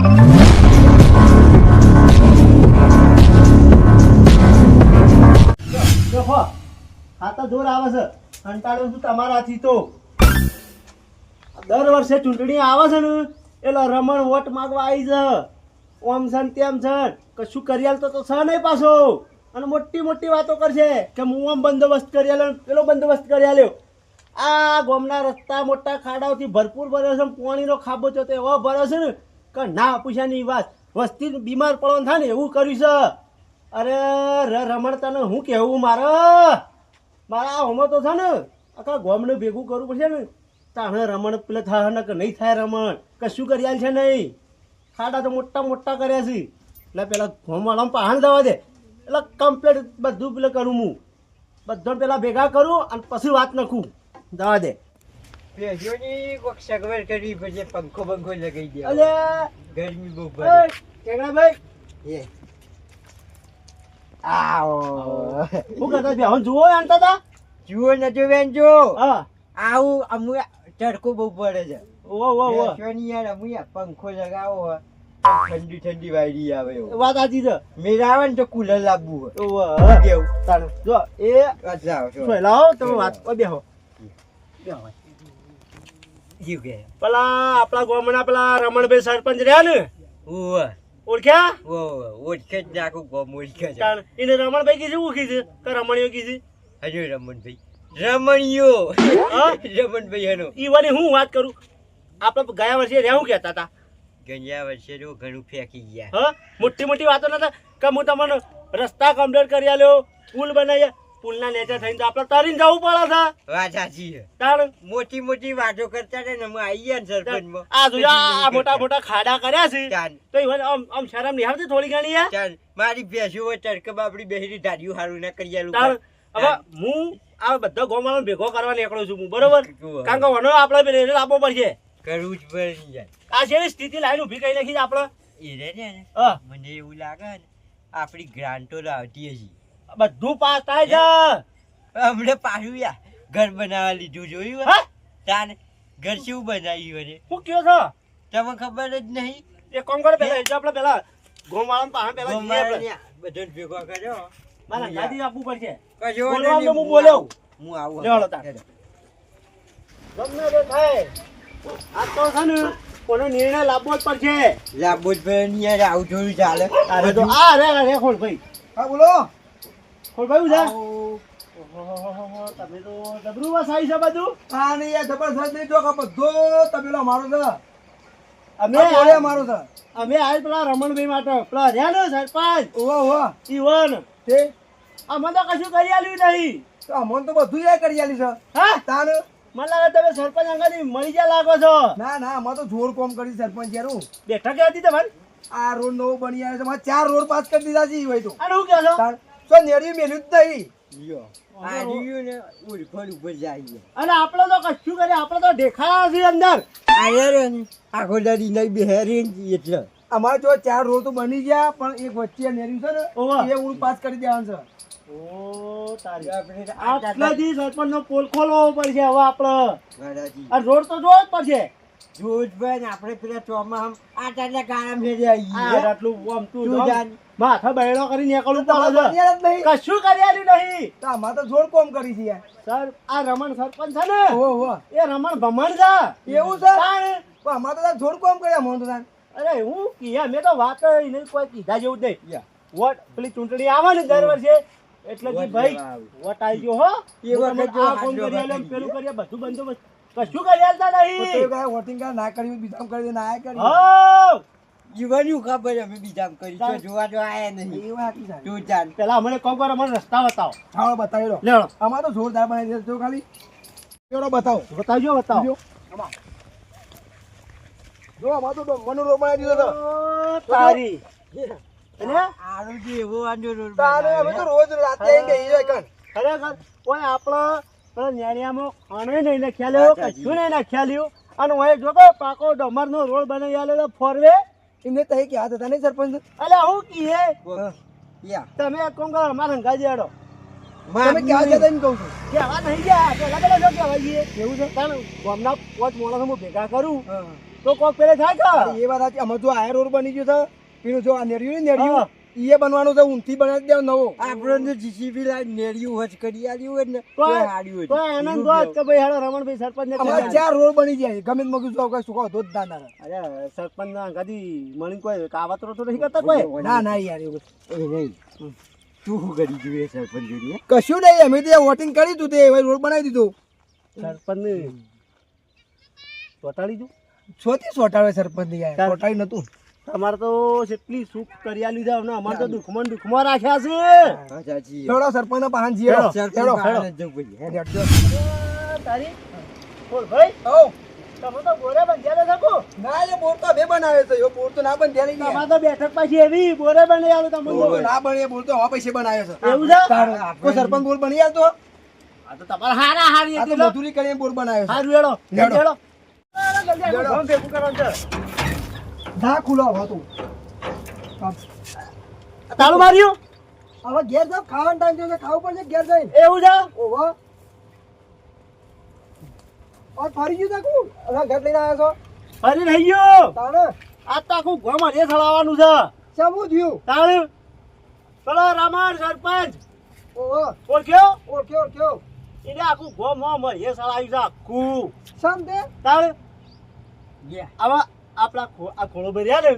આ તો જોર આવે છે. કંટાળ્યો છું તમારાથી તો. દર વર્ષે ચૂંટણી આવે છે ને એટલે રમણ વોટ માંગવા આવી છે. ઓમ છે તેમ છે કશું કરી આલતો તો છે નહીં પાછો. અને મોટી મોટી વાતો કરશે કે હું આમ બંદોબસ્ત કરી આલ્યો પેલો બંદોબસ્ત કરી આલ્યો આ ગોમના રસ્તા મોટા ખાડાઓથી ભરપૂર ભર્યો છે પાણીનો ખાબો તો એવો ભર્યો છે ને કે ના પૂછ્યાની વાત. વસ્તી બીમાર પડવાનું થાય ને એવું કર્યું છે. અરે, ર રમણ તને હું કહેવું મારે? મારા હોમો તો છે ને, આખા ગોમને ભેગું કરવું પડશે ને. તાણે રમણ પેલા થાય ને કે નહીં થાય રમણ? કશું કરી આલ છે નહીં. ખાડા તો મોટા મોટા કર્યા છે. એટલે પેલા ગોમવાળામાં પહાણ જવા દે. એટલે કમ્પ્લીટ બધું પેલે કરું હું. બધો પેલા ભેગા કરું અને પછી વાત નાખું. જવા દે. ભેજોની કોક સગવડ કરવી પડશે પંખો બંખો લગાઈ દે અલે! ગરમી બહુ પડે. કેંગડાભાઈ એ. આવો. હું કરતા બે હવે જુઓ આનતા હતા જુઓ ન જો બેન જો હા. આવું અમુ તડકો બહુ પડે છે. ઓ ઓ ઓ ભેજોની યાર અમુ પંખો લગાવો ઠંડી ઠંડી વાયરી આવે. વાત સાચી છે. મેરા આવે ને તો કુલર લાવવું હોય. કેવું તાણે. જો એ લાવો તમે વાત બેહો બેહો. જીવ પેલા આપણા ગામના પેલા રમણભાઈ સરપંચ રહ્યા ને? ઓળખ્યા? ઓળખે જ ગોમ ઓળખે છે. એને રમણભાઈ કીધું હું કીધું? કે રમણીઓ કીધું? હજુ રમણભાઈ. રમણીયો રમણભાઈ એનો ઈ વળી હું વાત કરું? આપણે ગયા વર્ષે રહ્યા હું કહેતા હતા. ગયા વર્ષે ઘણું ફેંકી ગયા. હા? મોટી મોટી વાતો નતા કે હું તમને રસ્તા કમ્પ્લીટ કરી આલ્યો પુલ બનાવી પુલના નેચા થઈને તો આપણે તરીને જવું પડે છે. વાત સાચી છે. તાણ? મોટી મોટી વાતો કરતા ને અમે આવી ગયા સરપંચમાં. આ મોટા મોટા ખાડા કર્યા છે. તો આમ આમ શરમ નહીં આવતી થોડી ઘણી યાર ચાલ મારી ભેંસો હોય તડકે બાપડી બેહરી ધાર્યું હારું ના કરી આલું હવે હું આ બધા ગામવાળાને ભેગો કરવા નીકળું છું હું બરોબર? કારણ કે વનો આપણે રેલ આપવો પડશે. કરવું જ પડે આ છે સ્થિતિ લાઈન ઊભી કરી નાખી છે આપણે. એ રે ને મને એવું લાગે ને આપણી ગ્રાન્ટો આવતી હજી બધું પાસ થાય છે? હમણે પાછું યા ઘર બનાવવા લીધું જોયું હા? તાને ઘર શું બનાવ્યું અને હું કયો છો? તમને ખબર જ નહીં? એ કોમ કરો પેલા? એટલે આપણે પેલા ગામવાળાને પાસે પેલા જઈએ આપણે. ન્યા ભેગો કર્યો. મારા ગાદી આપવું પડશે. કજો બોલવાનું હું બોલ્યો. આવું. હું આવું. લેવાડો તા ગમે તે થાય. આ તો છે ને કોનો નિર્ણય લાવવો જ પડશે. લાવવો જ પડે ને આવું જોયું ચાલે. અરે તો આ રે રે ખોલ ભાઈ. હા બોલો. ઉધા. તમે તો જબરું વસાઈ છે બધું આ નહીં યાર જબરદસ્ત નહીં જો બધો તબેલો મારો છે. અમે બોલે મારો છે. અમે આજ પેલા રમણભાઈ માટે પેલા રહ્યા ને સરપંચ ઓહો ઓહો. ઈવન. તે? અમે તો કશું કરી આલ્યું નહીં. તો અમોન તો બધું યાર કરી આલી છે. હા? તાન? મને લાગે તમે સરપંચ અંગાથી મળી ગયા લાગો છો. ના ના અમે તો જોર કોમ કરી સરપંચ યાર બેઠક હતી તમારી? આ રોડ નવો બની આવે છે. ચાર રોડ પાસ કરી દીધા છે ઈ હોય તો અને હું કહો છો? તો નેડી મેલ્યું જ નહીં ને અને આપણે તો કશું કરે આપણે તો દેખાયા છે અંદર. આ યાર આખો દાડી નહીં બેહેરી એટલે. અમારે જો ચાર રોડ તો બની ગયા પણ એક વચ્ચે નેરી છે ને એ હું પાસ કરી દેવાનું છે. ઓ તારી. આપણે તો આ આટલાથી સરપંચનો પોલ ખોલવો પડશે હવે આપણે. રોડ તો જોવો જ પડશે. જોજભાઈ ને આપણે પેલા ચોમાહામ આ ટાટા કાળા ફેરી આવી આટલું આમ તું જાન. માથા પડે છે. કશું નહીં. જોર કોમ કરી છે સર આ રમણ સરપંચ છે ને? ઓહો ઓહો. એ રમણ ભમણ છે. એવું છે? પણ અમારે તો જોર કોમ કર્યા મોહન તો અરે હું કીયા મેં તો વાત નહીં કોઈ કીધા જેવું જ નહીં. વોટ પેલી ચૂંટણી આવવાની ને દર વર્ષે. એટલે ભાઈ વોટ આવી. ગયો હો. એ વખત આ ફોન કરી પેલું કરીએ બધું બંદોબસ્ત કશું કરી આલતા નહીં. તો કાંઈ વોટિંગ કા ના કર્યું બીજામ કરી દે ના કરી હઉ! જીવનનું ખબર અમે બીજામ કરી. તો જોવા જો આયા નહીં. એ વાત છે તું જાન પેલા અમને કોમ કરો અમને રસ્તા બતાવો. હા બતાવી દો. લેવડો. અમાર તો જોરદાર બની દે જો ખાલી. એવડો બતાવો. બતાવજો બતાવો. જો. અમારે તો રોડ બનાવી દીધો તો તારી. અને? આરો એવો આંજો તારે અમે તો રોજ રાતે આવીને બેસી જાય કણ. ખરેખર? કોઈ આપણો પેલા નેરિયામાં ખાણો નહીં નાખ્યા લ્યો કશું નહીં નાખ્યા લ્યો. અને હું જો કે પાકો ડમરનો રોડ બનાવી તો ફોરવે. એમને તો એક યાદ હતા નહીં સરપંચ? અલે હું કીએ? તમે એક કામ કરો અમારા હંગાજી આડો. તમે જતા એમ કહું છું? કહેવા નહીં ગયા પેલા જો એવું છે? તાણ ગામના પાંચ માણસો હું ભેગા કરું તો કોક પેલે થાય કે એ વાત અમે જો આયર રોડ બની ગયો છે પેલું જો આ નેડ્યું ને એ બનવાનું તો ઊંથી બનાવી દેવ નવો. આપણે જીસીબી લાઈન નેડ્યું હજ કરી આલ્યું હોય ને તો આડ્યું તો. આનંદ વાત કે ભાઈ હાલો રમણભાઈ સરપંચ ને અમાર ચાર રોડ બની જાય. ગમે તે મગજ જો કઈ સુકો ધોત ના ના અરે સરપંચ ના કદી મણી કોઈ કાવતરો તો નહીં કરતા કોઈ? ના ના યાર એ નહીં. તું શું કરી જોઈએ સરપંચ જોડે કશું નહીં અમે તે વોટિંગ કરી તું તે રોડ બનાવી દીધું. સરપંચ ને ચોટાડી દઉં છોથી ચોટાડે સરપંચની યાર ચોટાડી નતું તમારે તો જેટલી સુખ કરી આલી અમને અમારે તો દુઃખમાં ને દુઃખમાં રાખ્યા છે. સરપંચ ના પાહન જીરો હેડો, સરપંચ હેડો. પાસે જ જવું પડે. હે. હેડો. તારી બોલ ભાઈ. ઓ તમે તો બોરે બંધ્યા શકો ના એ બોર તો બે બનાવે છે. એ બોર તો ના બન ધ્યાન તમારે તો બેઠક પાછી એવી બોરે બની આવે તમને ના બને બોર તો હવા પૈસે બનાવે છે. એવું છે? કોઈ સરપંચ બોર બની આવતો આ તો તમારે હારા હારી આ તો હતી લો. મજૂરી કરીને બોર બનાવે હારું હેડો. હેડો. હેડો. જલ્દી આવો, ભેગું કરવાનું છે. ના ખુલો હવે તું આ તાળું માર્યું? હવે ઘેર જાવ ખાવાનો ટાઈમ છે ખાવું પડશે ઘેર જઈને. એવું છે? ઓહો. ઓર ફરી ગયું તાકું હવે ઘર લઈને આવ્યા ફરી રહી ગયો. છો તાણે? આ તો આખું ગામ હરીએ સળાવવાનું છે. શેનું થયું? તાળ પેલો રામણ સરપંચ. ઓહો. ઓળખ્યો? ઓળખ્યો ઓળખ્યો. એને આખું ગોમ આમ હરીએ સળાવ્યું છે આખું. સમ તે તાળ ગયા. આવા આપણા ખો- આ ખોળો ભર્યા ને?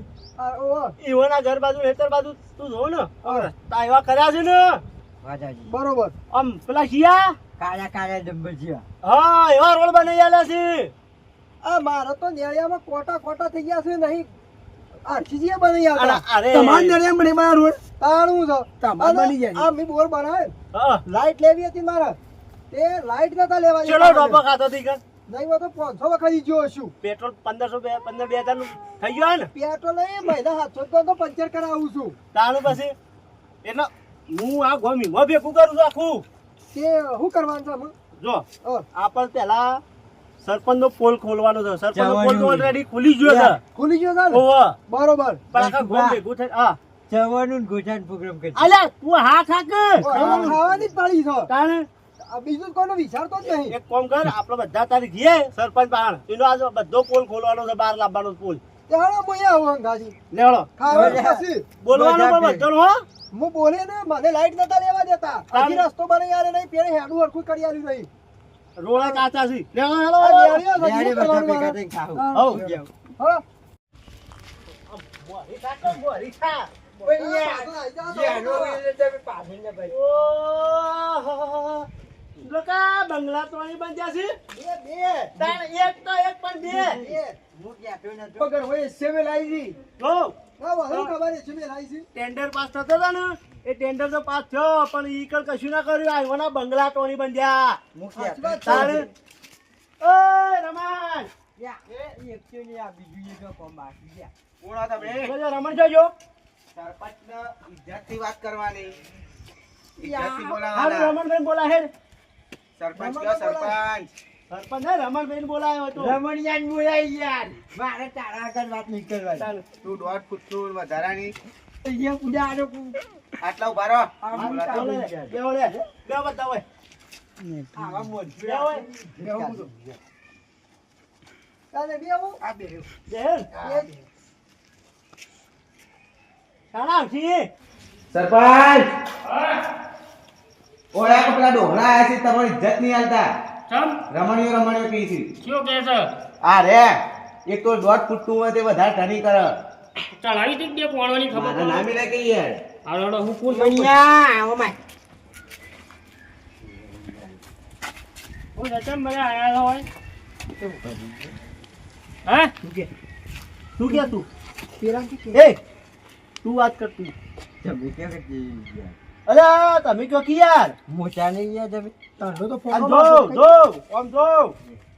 ઈવોના ઘર બાજુ હેતર બાજુ તું જો ને. તા એવા કર્યા છે ને? હા બરોબર. આમ પેલા શિયા? કાળા કાળા ડંબર છે હા એવા રોડ બનાવી આલ્યા છે. આ મારા તો નેળિયામાં કોટા કોટા થઈ ગયા છે નહીં. આરસીજી બની અરે, આવતા અરે. તમાર નેળિયામાં બની મારા રોડ તાણું છે. તમાર બની જાય. આ મી બોર બનાવે. લાઈટ લેવી હતી મારે. તે લાઈટ નતા લેવા ચલો ડોબો ખાતો થી કર નહીં હોય તો પાંચસો વખત ઈ ગયો પેટ્રોલ પંદરસો પંદર બે હજારનું થઈ ગયું ને? પેટ્રોલ એ મહિના સાતસો તો તો પંચર કરાવું છું. તાણું પછી? એટલે હું આ ગોમી માં ભેગું કરું છું આખું. તે શું કરવાનું છે જો અ, પેલા સરપંચ નો પોલ ખોલવાનો છે. સરપંચ નો પોલ જવાનું. ઓલરેડી ખુલી ગયો છે. ખુલી ગયો છે બરોબર. પણ આખા ગોમ ભેગું થઈ હા. જવાનું ને પ્રોગ્રામ કરી અલ્યા તું હા ખા કે ખાવાની જ પડી છો. આ બીજું કોઈનો વિચારતો જ નહીં. એક કામ કર આપણે બધા તારી જઈએ સરપંચ પાણ એનો આજ બધો પોલ ખોલવાનો છે બહાર લાવવાનો પોલ. ચાલો હાલો હું આવું અંગાજી. લેવડો. બોલવાનો પણ બધા બધો હો. હું બોલે ને મને લાઈટ નતા લેવા દેતા. આખી રસ્તો બને યાર નહીં પેલે હેડું હરખું કરી આલ્યું નહીં. રોડા કાચા છે. લેવડો હેલો આ નેળિયો છે, ત્યારે શું હો કરવાનું ભેગા મારે? થઈને ખાવું. હા. હઉ. જાઓ. હા? મોરી ખા. કે મોરી ખા લોકા બંગલા તો અહીં બંધ્યા છે. બે, બે. તાણ એક તો એક પણ બે. કહેતો નતો. હોય સેવે આવી. ટેન્ડર પાસ થતો હતો ને? એ ટેન્ડર તો પાસ થયો પણ ઈ કણ કશું ના કર્યું. આવ્યોના બંગલા તો બંધ્યા. હું વાત રમણ. જોજો, કરવાની. રમણભાઈ બોલા હે સરપંચ કયો સરપંચ સરપંચ હે રમણભાઈ બોલાયો હતો રમણિયાન બોલાય યાર. મારે તારા આગળ વાત નહીં કરવાની. તું દોઢ ફૂટ તું વધારાની અહીંયા ઉડા આનો કુ- આટલા ઊભા રહો. ચાલો લે. બધા હોય. આવા મોઢું બેહો હોય. બેહું છું. તાને બે આવું? આ બે બેહો ને. એક. શાણા આવશી? કપડા ડોહરા આયા છે તમારી ઇજ્જત નહીં હાલતા. રમણીઓ રમણીઓ કહી છે. આ રે એક તો દોઢ ફૂટતું હોય તે વધારે ઠની કરે. ચલાવી હતી બે પોણવાની ખબર મારા નામે લે કે યાર. હાલો હું પૂછ અહીંયા આવો માય. હું સચમ બધા આયા હોય? હા? તું કે? તું? પેરાથી કે. એ તું વાત કર તું. કેમ કે યાર? અલ્યા તમે કયો કે યાર? મોટા નહીં યાર તમે. તારો તો ફોન જો જો આમ જો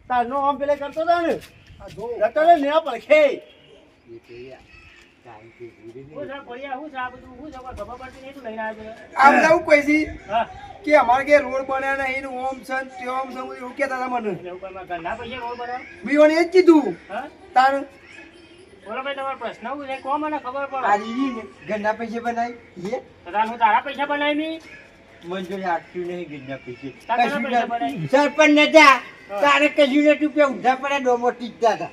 તારનો આમ પેલે કરતો હતો ને? આ જો. જતો ને ખબર પડતી નહીં તું કે અમારે કે રોડ બન્યા નહીં ને ઓમ છે ને તે ઓમ છે એવું કહેતા હતા મને. બીઓને એ જ કીધું. હા? તાર બોલો ભાઈ તમારો પ્રશ્ન શું છે? કહો મને ખબર પડે. રીરી ને ઘરના પૈસે બનાવી. એ તો હું તારા પૈસા બનાવી મને જો લાગતું નહીં ઘરના પૈસે. કશું પૈસા ના- પડે? સરપંચ ને તારે કશું નતું કે ઊંધા પડ્યા ડોમો ટીકતા હતા.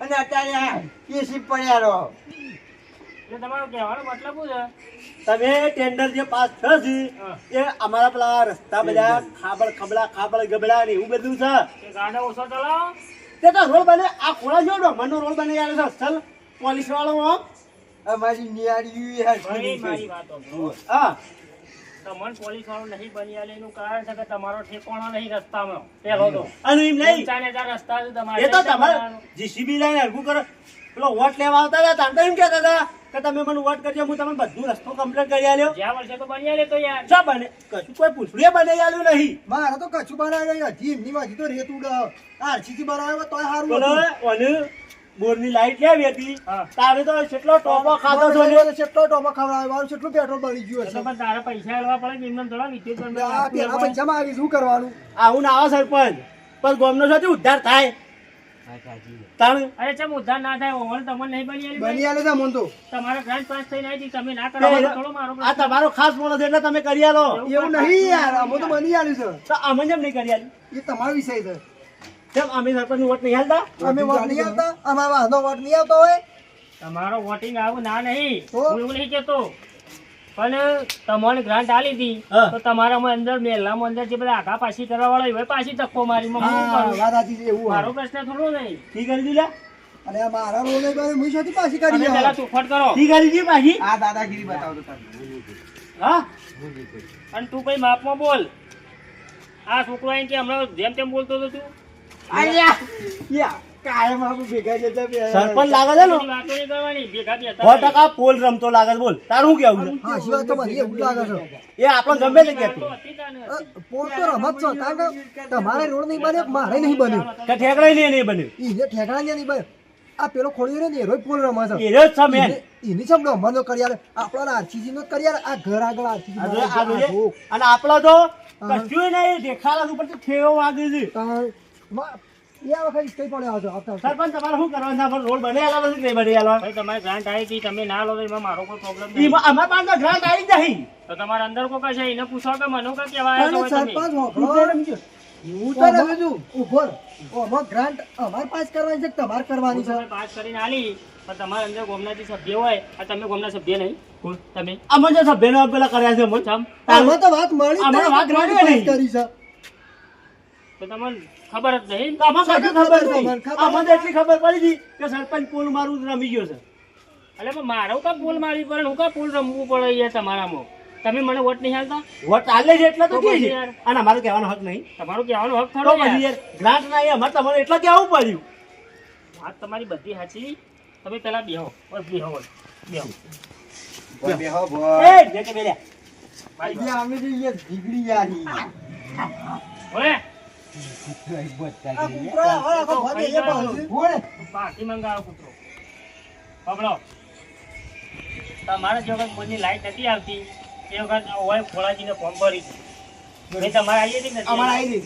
અને અત્યારે આ એસી પડ્યા રહો. એટલે તમારો કહેવાનો મતલબ શું છે? તમે ટેન્ડર જે પાસ થયો છે એ અમારા પેલા રસ્તા બધા ખાબળ ખબડા ખાબળ ગબડા ને એવું બધું છે. કે ગાડા ઓછો ચલાવો. તે તો રોડ બને આ ખોળા જો ડોમરનો રોડ બને યાર છે ચલ પોલીસ વાળો આમ અમારી નિયાળી હે મારી વાતો. હા. તમને પોલીસ વાળો નહીં બની આલે એનું કારણ છે કે તમારો ઠેકાણો નહીં રસ્તામાં. પેલો તો. અને એમ નહીં. ચાને હજાર રસ્તા છે તમારે એ તો તમારે. જીસીબી લઈને હરખું કરો. પેલો વોટ લેવા આવતા હતા તાર એમ કહેતા હતા. કે તમે મને વોટ કરજો હું તમને બધું રસ્તો કમ્પ્લીટ કરી આલ્યો. જ્યાં વર્ષે તો બની આલે તો યાર. શા બને? કશું કોઈ પૂછડે બને આલ્યું નહીં. મારે તો કશું બનાવે નહીં. હજી એમની વાજી તો રેત ઉડ આરસીસી બનાવે તોય સારું બોલો. બોરની લાઈટ લેવી હતી. હા. તારે તો કેટલો ટોપો ખાધો છો ને? તો કેટલો ટોમો ખવડાવે મારું કેટલું પેટ્રોલ બળી ગયું હશે. પણ તારા પૈસા આલવા પડે એમને થોડા વિદ્યુત પેલા પૈસામાં આવી શું કરવાનું? આવું ના આવે સરપંચ. પણ ગોમનો સાથે ઉદ્ધાર થાય. તાણ અરે ચમ ઉદ્ધાર ના થાય ઓવર તમને નહીં બની આલી બની આલે છે મન તો. તમારા ગ્રાન્ટ પાસ થઈને આવી તમે ના કરો થોડો મારો આ તમારો ખાસ મોણો છે એટલે તમે કરી આલો. એવું નહીં યાર અમે તો બની આલ્યું છે. તો અમે જેમ નહીં કરી આલી? એ તમારો વિષય છે. કેમ અમે સરપંચ વોટ નહીં હાલતા અમે વોટ નહીં આવતા અમારા વાહનો વોટ નહીં આવતો હોય? તમારો વોટિંગ આવું ના નહીં. તો? હું એવું નહીં કેતો પણ તમને ગ્રાન્ટ આલી હતી તો તમારામાં અંદર મેલામાં અંદર જે બધા આઘા પાછી કરવા વાળા હોય પાછી ધક્કો મારી મારો પ્રશ્ન થોડો નહીં. ઠીક કરી દીધા? અને મારા રોલ હું પાછી કરી પેલા ચોખવટ કરો. ઠીક કરી દીધી પાછી? આ દાદાગીરી બતાવો હા અને તું કઈ માપમાં બોલ. આ છોકરો કે હમણાં જેમ તેમ બોલતો હતો તું? અલ્યા યા કાયમ આપણે ભેગા જતા બે સરપંચ લાગે છે ને? સો ટકા પોલ રમતો લાગે છે બોલ. તારું કેવું હા શિવાય તો મને એવું લાગે છે. એ આપણો ગમે તે વાતો કહેતું. હતી તાને અ, હતી. પોલ તો રમત છે કારણ કે તમારે રોડ નહીં બન્યો મારે નહીં બન્યો. કે ઠેકડાઈ નહીં નહીં બને એને ઠેકાણા નહીં બન્યો. આ પેલો ખોળ્યો ને એરો પોલ રમે છે. એરો જ છે મેન એની સબ રમવાનો કરિયાર આપણા આરસીસી નો કરિયાર આ ઘર આગળ આરસીસી. અને આપણો તો કશું નહીં દેખાડા ઉપર તો ઠેવો વાગે છે. એ વખત કઈ પડ્યો હતો આવતા આવતા. સરપંચ તમારે શું કરવાનું? છે? આપણે રોડ બની આલવાનો છે કે નહીં બની ભાઈ તમારે ગ્રાન્ટ આવી હતી તમે ના લો એમાં મારો કોઈ પ્રોબ્લેમ નહીં. એમાં પાસે તો ગ્રાન્ટ આવી જ નહીં. તો તમારા અંદર કોઈ કશે એને પૂછો કે મને કે કેવા આવ્યા તમે સરપંચ હોભળો. હું તો રમે ઊભો રહો. ગ્રાન્ટ અમારે પાસ કરવાની છે કે તમારે કરવાની છે? પાસ કરીને આલી. પણ તમારા અંદર ગોમના સભ્ય હોય. આ તમે ગોમના સભ્ય નહીં. કોણ? તમે. અમે જે સભ્યનો પેલા કર્યા છે અમને. તો વાત મળી જ વાત મળી કરી છે? તો તમને ખબર જ નહીં. આમાં કશું ખબર નહીં. આમાં તો એટલી ખબર પડી હતી કે સરપંચ પોલ મારું રમી ગયો છે. એટલે પણ મારો કા પુલ મારવી પડે હું કા પુલ રમવું પડે યાર તમારામાં? તમે મને વોટ નહીં હાલતા વોટ હાલે છે એટલે તો કે છે. યાર. અને અમારો કહેવાનો હક નહીં. તમારું કહેવાનો હક થોડો પછી યાર. ગ્રાન્ટ ના અમારે તમારે એટલા કહેવું પડ્યું. વાત તમારી બધી સાચી. તમે પેલા બેહો. બસ બેહો બેહો. બોલ બેહો એ જે કે બેલ્યા. મારી આજે અમે તો યાર યારી ઓય પાર્ટી મંગાવો કૂતરો પકડો તમારા જો વખત કોઈની લાઈટ નથી આવતી એ વખત હોય ફોન મેં તમારે આવી હતી કે અમારે આવી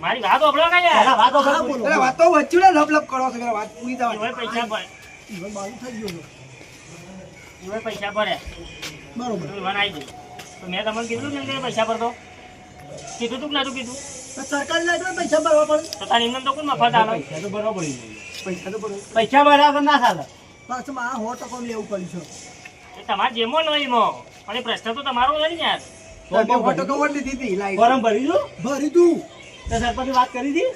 મારી વાત ને યાર બોલો. વચ્ચે લપ લપ કરો છો વાત પૂરી ઓય પૈસા ભરે થઈ ગયું ઓય પૈસા ભરે બરોબર આવી ગયો તો મેં તમને કીધું ને પૈસા ભરતો કીધું તું કે નતું કીધું? સરકારી લાઈટમાં પૈસા ભરવા પડે. તો તારી એમને તો કોણ મફત આલો? પૈસા તો બરોબર ઈ. પૈસા તો ભરવા પૈસા ભર્યા ના ચાલે. પાછું આ સો ટકા લેવું પડ્યું છે. તમારે જેમો એમાં. પ્રશ્ન તો તમારો નહીં યાર. હતી હતી?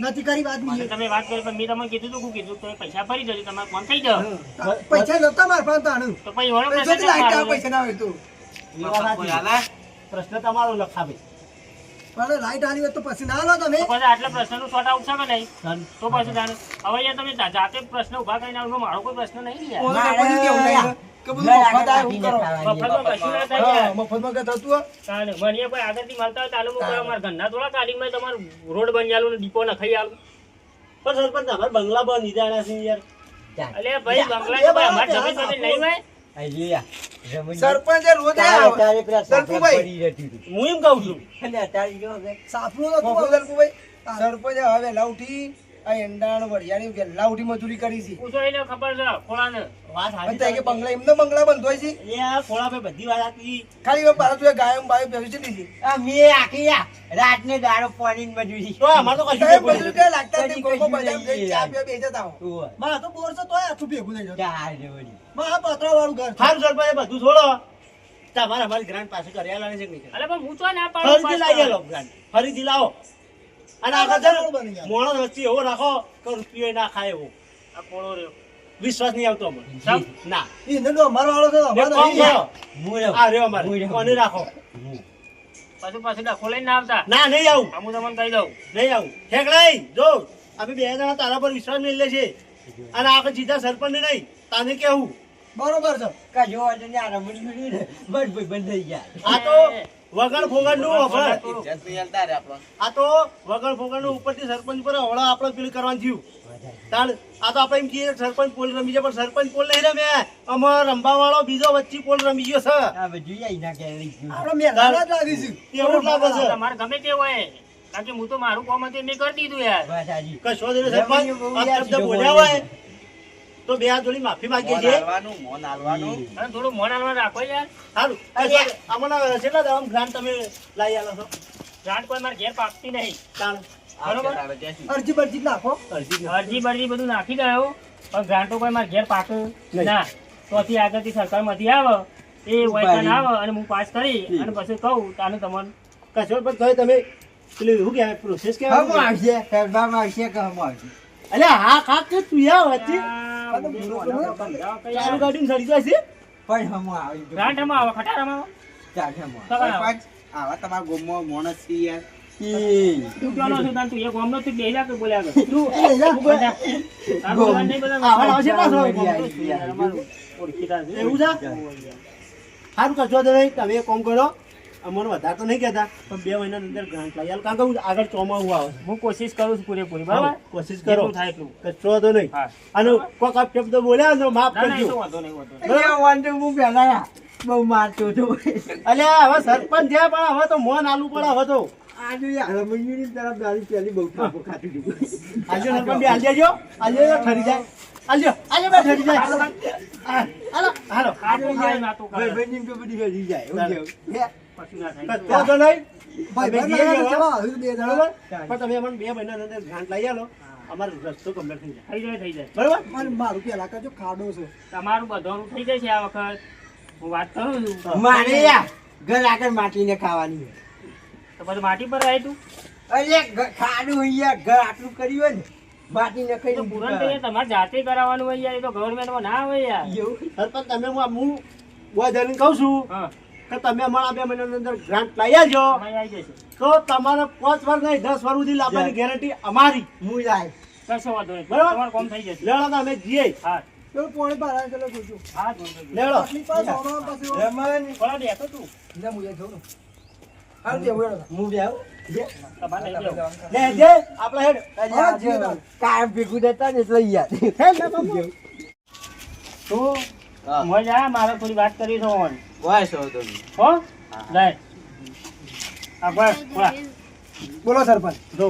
નથી કરી વાત તમે વાત કરી પણ મેં તમને કીધું તું કીધું તમે પૈસા ભરી દેજો તમારે ફોન થઈ જાવ પૈસા નતા મારા પાસે તાણું. તો પછી પૈસા ના હોય. પ્રશ્ન તમારો લખાવે. પણ લાઈટ આવી હોય તો પછી ના લો તમે. પછી આટલા પ્રશ્નનો શોર્ટ આઉટ છે કે નહીં? તો પછી જાણે. હવે યાર તમે જાતે પ્રશ્ન ઊભા કરીને આવો મારો કોઈ પ્રશ્ન નહીં યાર ઓલો તો કેવું થાય? કે બધું મફત આવે એવું કરો. મફતમાં કશું ના થાય યાર. મફતમાં કઈ થતું હોય? મને કોઈ આગળથી મળતા હોય મૂકો અમારા ઘરના થોડા કાઢીને તમારું રોડ બની આલું ને ડીપો નખાઈ આલું. પણ સરપંચ અમારે બંગલા બંધ નિદાણા છે યાર. અલે ભાઈ બંગલા ભાઈ જમીન નહીં હોય. સરપંચે રોજ. હું એમ કહું છું. દલપુભાઈ. હવે. ઉઠી આ એંડાણ વરિયાળી વહેલા ઉઠી મજૂરી કરી છે. પૂછો એને ખબર છે ખોળાને. વાત અને સાચી કે બંગલા એમને બંગલા બંધ હોય છે? એટલે આ ખોળાભાઈ બધી વાત સાચી. ખાલી હવે પાછું એ ગાયો બાયો બેસી ચડી આ મેં આખી આ રાતને દાડો પાણીની મજૂરી તો અમારે તો કશું મજૂરી નહીં. લાગતા નથી કોકો કશું બજાર ચા પીવા બેસી જતા માં તો બોર છે તોય આખું ભેગું થઈ જતું. ચાલ રે વળી. માં આ પતરા વાળું ઘર છે. સારું સરપંચ એ બધું છોડો. તમારે અમારી ગ્રાન્ટ પાસે કરી આલવાની છે કે નહીં અલે પણ હું તો ના પાડું ફરીથી લાવી આલો ગ્રાન્ટ. ફરીથી લાવો. અને આગળ છે ને મોણસ વચ્ચે એવો રાખો કે રૂપિયો ના ખાય એવો. આ કોળો રહ્યો? વિશ્વાસ નહીં આવતો અમને? ના. એ નંદો અમારો વાળો છે એક અમારો. આ રહ્યો અમારે. કોને રાખો? પાછું પાછું ડખો લઈને ના આવતા? ના નહીં આવું. હું તમને કહી દઉં. નહીં આવું. ઠેકડાઈ જો અમે બે જણા તારા પર વિશ્વાસ નહીં લે છે અને આખો જીતા સરપંચ નહીં. તાને કેવું? બરોબર છે. કશો વાંધો નહીં, આ રમણી બસ ભાઈ બંધ થઈ ગયા. આ તો વગર ફોગડનું વગર ઇજ્જત નહીં હાલતા રે આપણો. આ તો વગર ફોગડનું ઉપરથી સરપંચ પર હવળા આપણે પેલું કરવાનું થયું. તાણ આ તો આપણે એમ કહીએ સરપંચ પોલ રમી છે પણ સરપંચ પોલ નહીં રમે. અમાર રમવા વાળો બીજો વચ્ચે પોલ રમી ગયો છે. એવું લાગે છે. તમારે ગમે તે હોય કારણ કે હું તો મારું કોમ હતું મેં કરી દીધું યાર. કશો સરપંચ બોલ્યા હોય. તો બે હાથ જોડી માફી માંગીએ મોન છીએ. હાલવાનું મોન હાલવાનું. અને થોડું મોન હાલમાં રાખો યાર. સારું. કશો કેટલા દામ ગ્રાન્ટ તમે લાવી આલો છો. ગાંઠ કોઈ મારા ઘેર પાકતી નહીં. બરોબર. અરજી બરજી નાખો. અરજી બરજી બધું નાખી દઉં. પણ ગ્રાન્ટો કોઈ મારે ઘેર પાકે ના. તોથી આગળથી સરકારમાંથી આવે એ વયકન આવે અને હું પાસ કરી અને પછી કહું તાને તમને. કશો પણ તમે. પેલું એવું કહેવાય? પ્રોસેસ કહેવાય? આવશે આવશે કે આવશે? અલ્યા હા કાક કે તું યા વચ્ચે. ચાલુ ગાડી સડી જાય છે. પણ હમ આવી ગ્રાન્ટમાં આવે ખટારા માં ચાલ હમ પાંચ. આવે. તમારા ગામમાં માણસ છે યાર. તું ક્યાંનો છું તાન તું એક ગામનો જ છું, કે બોલ્યા કર. તું એ જા. આવા આવશે પાછો. ઓળખીતા એવું છે? સારું કરજો તમે એક કામ કરો. અમને વધારે તો નહીં કહેતા પણ બે મહિના અંદર ગ્રાન્ટ લઈ આલો. કારણ કે હું આગળ ચોમાવું આવે. હું કોશિશ કરું છું પૂરેપૂરી બરાબર? કોશિશ કરો. થાય એટલું. કચરો તો નહીં. અને કોક આપ શબ્દ બોલ્યા તો માફ કરજો. વાંધો હું પહેલા બહુ મારતો હતો. અલ્યા હવે સરપંચ થયા પણ હવે તો મોન આલુ પડે હવે તો. આજે યાર રમણીની તરફ દારૂ પેલી બહુ ઠાકો ખાતી હતી. આજે સરપંચ બી હાલ દેજો આજે તો ઠરી જાય. હાલજો આજે બે ઠરી જાય. હા, હાલો. કશું ના થાય. કશો તો નહીં. ભાઈ અમે બંધ જઈએ લાગે હવે. છે, વાહ, હજુ બે જણા. બરોબર? પણ તમે અમને બે મહિના અંદર ગ્રાન્ટ લઈ આલો. અમારો રસ્તો થઈ જાય. થઈ જાય થઈ જાય. બરોબર? અને મારું પેલા કરજો ખાડો તમારું બધાનું થઈ જશે આ વખત. હું વાત કરું છું. મારે યાર ઘર આગળ માટીને ખાવાની હોય. તો પછી માટી પર આવી તું? અરે ખાડું અહીંયા ઘર આટલું કર્યું હોય ને માટીને ખાઈ તો પૂરણ તો તમારે જાતે કરાવવાનું હોય યાર એ તો ગવર્મેન્ટમાં ના હોય યાર. એવું? તમે હું હું બોય કહું છું કે તમે અમારા બે મહિનાની અંદર ગ્રાન્ટ લઈ આવજો. તમારી આવી જશે તો તમારે પાંચ વાર નહીં દસ વાર સુધી લાવવાની ગેરંટી અમારી. હું જાય. કશો વાંધો નહીં. બરાબર. તમારું કામ થઈ જશે. લેડો તો અમે જઈએ. હા. પોણી ચલો જોજો. હા. આટલી પાસ તું. લે હાલ દે હું હું બી આવું. લે જે આપણે હેડ. કાયમ ભેગું દેતા ને એટલે યાર. તું હા. મોજ મારે થોડી વાત કરી છે ઓન. હો? લે આ બોલ બોલો સરપંચ. જો.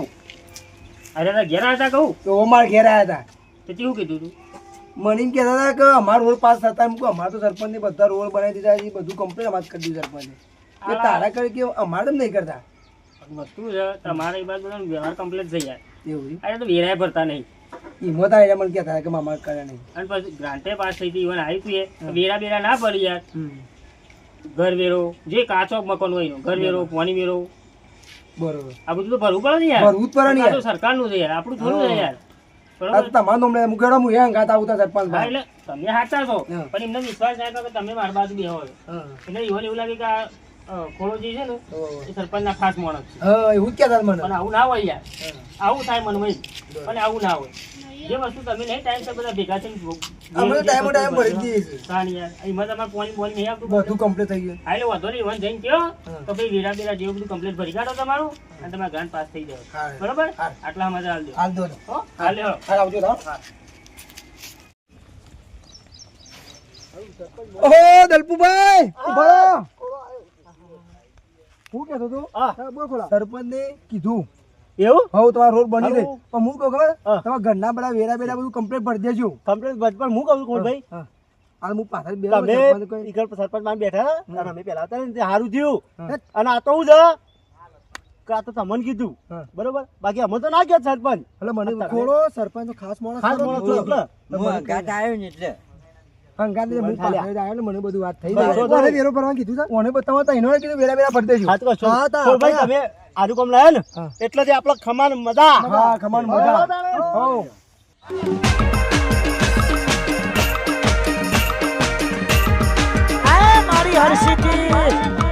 અરે તારા ઘેર હતા કહું? તો અમાર ઘેર આવ્યા હતા તો કેવું કીધું તું? મને એમ કહેતા હતા કે અમારો રોડ પાસ થતા એમ અમારે તો સરપંચ બધા રોડ બનાવી દીધા છે બધું કમ્પ્લીટ અમારે કરી દીધું સરપંચે. કે તારા કરે કે અમારે નહીં કરતા. વસ્તુ છે તમારે એ બાજુ વ્યવહાર કમ્પ્લીટ થઈ જાય. એવું અરે તો વેરાય ભરતા નહીં. હિંમત આવી મને કહેતા કે મામા કરે નહીં. અને પછી ગ્રાન્ટે પાસ થઈ હતી ઇવન આવી તું એ વેરા બેરા ના ભરી યાર. ઘર વેરો જે કાચો મકાન હોય એનો ઘર વેરો પાણી વેરો. બરોબર. આ બધું તો ભરવું પડે ને યાર. ભરવું પડે ને યાર. સરકારનું છે યાર આપણું થોડું છે યાર. તમે છો. પણ એમને વિશ્વાસ ના કરો તમે મારી બાજુ. એટલે એવું લાગે કે આ અ, જે છે ને એ સરપંચના ખાસ માણસ છે. એવું જ કહેતા મને. પણ આવું ના હોય યાર. આવું થાય મનમાં પણ આવું ના હોય. જે વસ્તુ તમે નહીં ટાઈમ સર બધા ભેગા થઈને અમે ટાઈમ ટાઈમ ભરી દઈએ છીએ. યાર એમાં તમારે પોણી બોલી નહીં આવતું બધું કમ્પ્લીટ? થઈ ગયું. હા એટલે વાંધો નહીં વન જઈને કયો. તો ભાઈ વેરા બેરા જેવું બધું કમ્પ્લીટ ભરી કાઢો તમારું અને તમારા ગ્રાન્ટ પાસ થઈ જાય બરોબર? આટલા મજા હાલ દો. હાલ દો હો હાલ લ્યો. હાલ આવજો હા. ઓહો દલપુભાઈ! ઊભા હું. કહેતો હતો? હા. હા, બોલ ખોલા. સરપંચને કીધું. એવું? હવે તમારો રોડ બની રહે પણ હું કહું ખબર? તમારા ઘરના બધા વેરા બેરા બધું કમ્પ્લીટ ભરી દેજો. કમ્પ્લેટ બચપણ હું કહું છું કોણભાઈ હા. હું. પાછળ બે તમે સરપંચ કોઈ- ઈકડ સરપંચમાં બેઠા અને અમે પેલા હતા ને સારું થયું. અને આ તો હું છે આ તો તમને કીધું. બરોબર? બાકી અમે તો ના ગયા સરપંચ. એટલે મને થોડો સરપંચ ખાસ માણસ ખાસ માણસ એટલે. હું આવ્યો ને એટલે. હંગાત હું પાછળ આવ્યો ને મને બધું વાત થઈ ગઈ. વેરો ભરવાનું કીધું છે? ઓને બતાવવા તો એનો કીધું વેરા વેરા ભરી દેજો. હા તો ભાઈ તમે આરું કામ લાયા ને. એટલે જ આપણો ખમાન મજા. હા ખમાન મજા. મારી હર્ષિતી